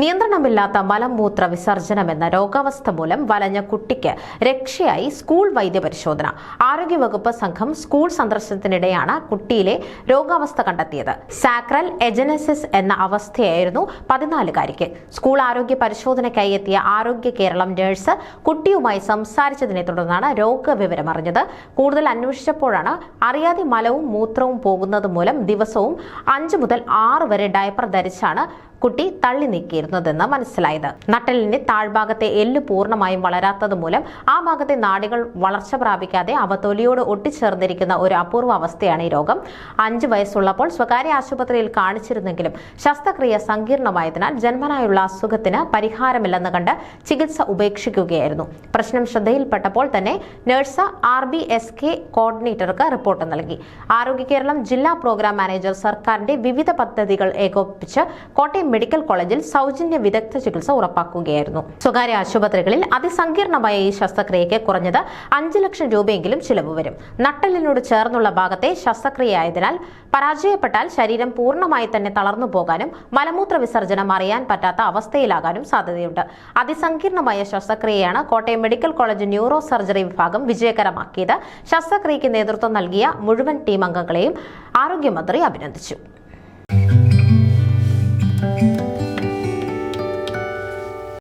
നിയന്ത്രണമില്ലാത്ത മലമൂത്ര വിസർജനമെന്ന രോഗാവസ്ഥ മൂലം വലഞ്ഞ കുട്ടിക്ക് രക്ഷയായി സ്കൂൾ വൈദ്യപരിശോധന. ആരോഗ്യവകുപ്പ് സംഘം സ്കൂൾ സന്ദർശനത്തിനിടെയാണ് കുട്ടിയിലെ രോഗാവസ്ഥ കണ്ടെത്തിയത്. സാക്രൽ എജനസിസ് എന്ന അവസ്ഥയായിരുന്നു പതിനാലുകാരിക്ക്. സ്കൂൾ ആരോഗ്യ പരിശോധനയ്ക്കായി എത്തിയ ആരോഗ്യ കേരളം നഴ്സ് കുട്ടിയുമായി സംസാരിച്ചതിനെ തുടർന്നാണ് രോഗവിവരം അറിഞ്ഞത്. കൂടുതൽ അന്വേഷിച്ചപ്പോഴാണ് അറിയാതെ മലവും മൂത്രവും പോകുന്നത് മൂലം ദിവസവും അഞ്ചു മുതൽ ആറ് വരെ ഡയപ്പർ ധരിച്ചാണ് കുട്ടി തള്ളി നീക്കിയിരുന്നതെന്ന് മനസ്സിലായത്. നട്ടലിന്റെ താഴ്ഭാഗത്തെ എല്ല് പൂർണമായും വളരാത്തത് മൂലം ആ ഭാഗത്തെ നാടികൾ വളർച്ച പ്രാപിക്കാതെ അവ തൊലിയോട് ഒട്ടിച്ചേർന്നിരിക്കുന്ന ഒരു അപൂർവ അവസ്ഥയാണ് ഈ രോഗം. അഞ്ച് വയസ്സുള്ളപ്പോൾ സ്വകാര്യ ആശുപത്രിയിൽ കാണിച്ചിരുന്നെങ്കിലും ശസ്ത്രക്രിയ സങ്കീർണമായതിനാൽ ജന്മനായുള്ള അസുഖത്തിന് പരിഹാരമില്ലെന്ന് കണ്ട് ചികിത്സ ഉപേക്ഷിക്കുകയായിരുന്നു. പ്രശ്നം ശ്രദ്ധയിൽപ്പെട്ടപ്പോൾ തന്നെ nurse R B S K കോർഡിനേറ്റർക്ക് report നൽകി. ആരോഗ്യ കേരളം ജില്ലാ പ്രോഗ്രാം മാനേജർ സർക്കാരിന്റെ വിവിധ പദ്ധതികൾ ഏകോപിപ്പിച്ച് കോട്ടയം മെഡിക്കൽ കോളേജിൽ സൗജന്യ വിദഗ്ധ ചികിത്സ ഉറപ്പാക്കുകയായിരുന്നു. സ്വകാര്യ ആശുപത്രികളിൽ അതിസങ്കീർണമായ ഈ ശസ്ത്രക്രിയയ്ക്ക് കുറഞ്ഞത് അഞ്ച് ലക്ഷം രൂപയെങ്കിലും ചിലവ് വരും. നട്ടലിനോട് ചേർന്നുള്ള ഭാഗത്തെ ശസ്ത്രക്രിയയായതിനാൽ പരാജയപ്പെട്ടാൽ ശരീരം പൂർണമായി തന്നെ തളർന്നു പോകാനും മലമൂത്ര വിസർജനം അറിയാൻ പറ്റാത്ത അവസ്ഥയിലാകാനും സാധ്യതയുണ്ട്. അതിസങ്കീർണമായ ശസ്ത്രക്രിയയാണ് Kottayam medical college neuro surgery വിഭാഗം വിജയകരമാക്കിയത്. ശസ്ത്രക്രിയയ്ക്ക് നേതൃത്വം നൽകിയ മുഴുവൻ ടീം അംഗങ്ങളെയും ആരോഗ്യമന്ത്രി അഭിനന്ദിച്ചു.